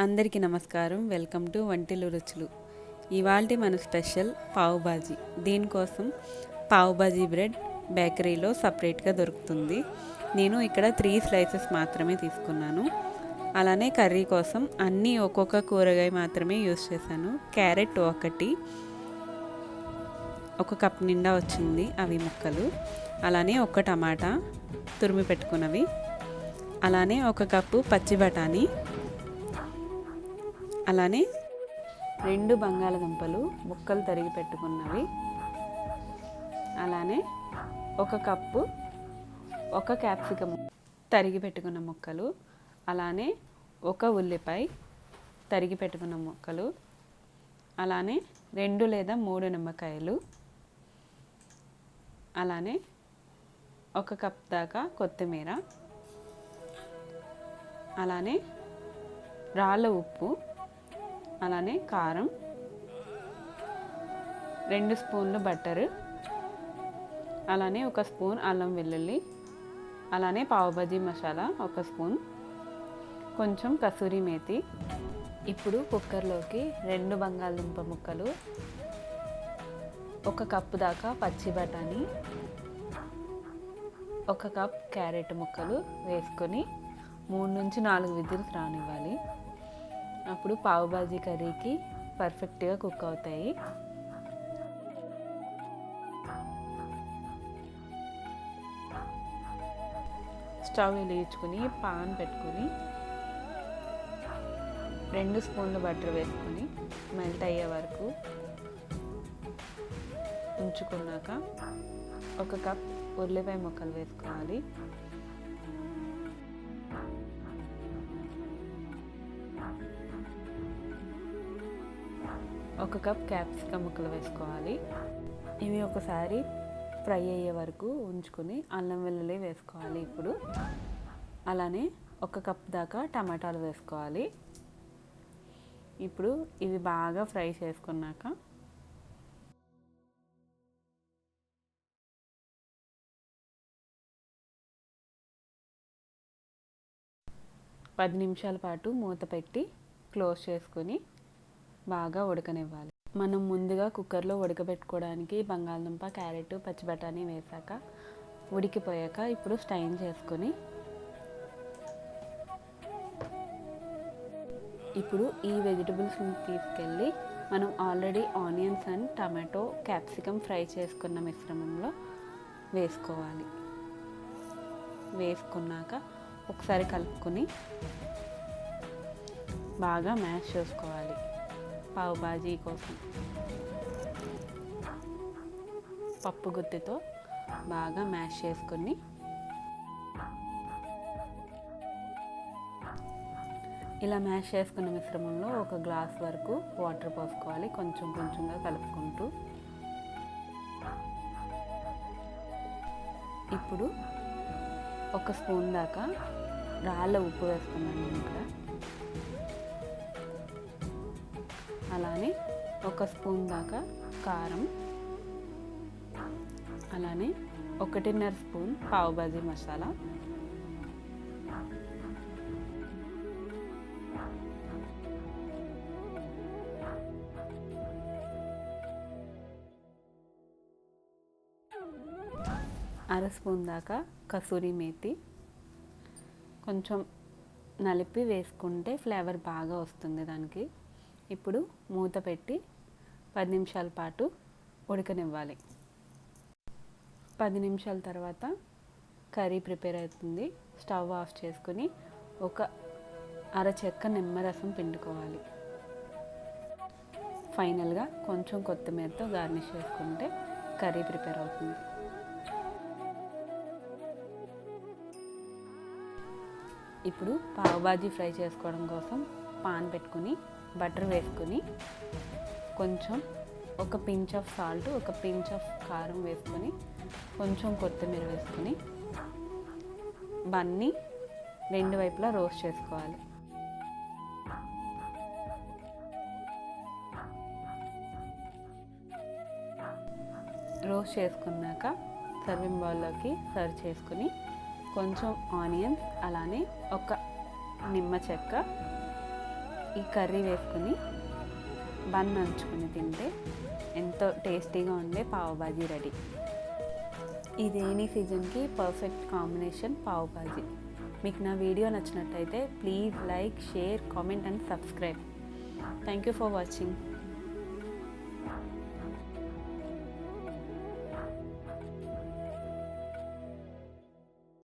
అందరికీ నమస్కారం. Welcome to వంటిలు రుచులు. ఇవాళ మన స్పెషల్ పావుబాజీ దీనికోసం పావుబాజీ బ్రెడ్ బేకరీలో సపరేట్గా దొరుకుతుంది. నేను ఇక్కడ త్రీ స్లైసెస్ మాత్రమే తీసుకున్నాను. అలానే కర్రీ కోసం అన్నీ ఒక్కొక్క కూరగాయ మాత్రమే యూస్ చేశాను. క్యారెట్ ఒకటి ఒక కప్ నిండా వచ్చింది అవి ముక్కలు. అలానే ఒక టమాటా తురిమి పెట్టుకున్నవి. అలానే ఒక కప్పు పచ్చి బఠానీ అలానే రెండు బంగాళదుంపలు ముక్కలు తరిగి పెట్టుకున్నవి. అలానే ఒక కప్పు ఒక క్యాప్సికమ్ తరిగి పెట్టుకున్న ముక్కలు అలానే ఒక ఉల్లిపాయ తరిగి పెట్టుకున్న ముక్కలు అలానే రెండు లేదా మూడు నిమ్మకాయలు అలానే ఒక కప్ దాకా కొత్తిమీర అలానే రాళ్ళ ఉప్పు అలానే కారం రెండు స్పూన్లు బట్టరు అలానే ఒక స్పూన్ అల్లం వెల్లుల్లి అలానే పావుబజీ మసాలా ఒక స్పూన్ కొంచెం కసూరి మేతి. ఇప్పుడు కుక్కర్లోకి రెండు బంగాళదుంప ముక్కలు ఒక కప్పు దాకా పచ్చి బఠానీ ఒక కప్ క్యారెట్ ముక్కలు వేసుకొని మూడు నుంచి నాలుగు విజిల్స్ రానివ్వాలి. అప్పుడు పావుబాజీ కర్రీకి పర్ఫెక్ట్గా కుక్ అవుతాయి. స్టవ్ వెలిగించుకుని పాన్ పెట్టుకొని రెండు స్పూన్లు బటర్ వేసుకొని మెల్ట్ అయ్యే వరకు ఉంచుకున్నాక ఒక కప్ ఉల్లిపాయ ముక్కలు వేసుకోవాలి. ఒక కప్ క్యాప్సికమ్ ముక్కలు వేసుకోవాలి. ఇవి ఒకసారి ఫ్రై అయ్యే వరకు ఉంచుకొని అల్లం వెల్లుల్లి వేసుకోవాలి ఇప్పుడు. అలానే ఒక కప్ దాకా టమాటాలు వేసుకోవాలి. ఇప్పుడు ఇవి బాగా ఫ్రై చేసుకున్నాక పది నిమిషాల పాటు మూత పెట్టి క్లోజ్ చేసుకొని బాగా ఉడకనివ్వాలి. మనం ముందుగా కుక్కర్లో ఉడకబెట్టుకోవడానికి బంగాళదుంప క్యారెట్ పచ్చి బఠానీ వేసాక ఉడికిపోయాక ఇప్పుడు స్టైన్ చేసుకొని ఇప్పుడు ఈ వెజిటబుల్స్ని తీసుకెళ్ళి మనం already onions and tomato capsicum fry చేసుకున్న మిశ్రమంలో వేసుకోవాలి. వేసుకున్నాక ఒకసారి కలుపుకొని బాగా మ్యాష్ చేసుకోవాలి. పావు బాజీ కోసం పప్పు గుత్తితో బాగా మ్యాష్ చేసుకొని ఇలా మ్యాష్ చేసుకున్న మిశ్రమంలో ఒక గ్లాస్ వరకు వాటర్ పోసుకోవాలి. కొంచెం కొంచెంగా కలుపుకుంటూ. ఇప్పుడు ఒక స్పూన్ దాకా రాళ్ళ ఉప్పు వేస్తున్నాను ఇక్కడ. అలానే ఒక స్పూన్ దాకా కారం అలానే ఒకటిన్నర స్పూన్ పావుబాజీ మసాలా. అర స్పూన్ దాకా కసూరి మేతి. కొంచెం నలిపి వేసుకుంటే ఫ్లేవర్ బాగా వస్తుంది దానికి. ఇప్పుడు మూత పెట్టి పది నిమిషాల పాటు ఉడకనివ్వాలి. పది నిమిషాల తర్వాత కర్రీ ప్రిపేర్ అవుతుంది. స్టవ్ ఆఫ్ చేసుకుని ఒక అర చెక్క నిమ్మరసం పిండుకోవాలి. ఫైనల్గా కొంచెం కొత్తిమీరతో గార్నిష్ చేసుకుంటే కర్రీ ప్రిపేర్ అవుతుంది. ఇప్పుడు పావుబాజీ ఫ్రై చేసుకోవడం కోసం పాన్ పెట్టుకుని బటర్ వేసుకొని కొంచెం ఒక పించ్ ఆఫ్ సాల్ట్ ఒక పించ్ ఆఫ్ కారం వేసుకొని కొంచెం కొత్తిమీర వేసుకొని బన్ని రెండు వైపులా రోస్ట్ చేసుకోవాలి. రోస్ట్ చేసుకున్నాక సర్వింగ్ బౌల్లోకి సర్వ్ చేసుకుని కొంచెం ఆనియన్స్ అలానే ఒక నిమ్మ చెక్క ఈ కర్రీ వేసుకొని బన్ నంచుకొని తింటే ఎంతో టేస్టీగా ఉండే పావుబాజీ రెడీ. ఇది ఎనీ సీజన్కి పర్ఫెక్ట్ కాంబినేషన్ పావుబాజీ మీకు నా వీడియో నచ్చినట్టయితే please like share comment and subscribe. Thank you for watching.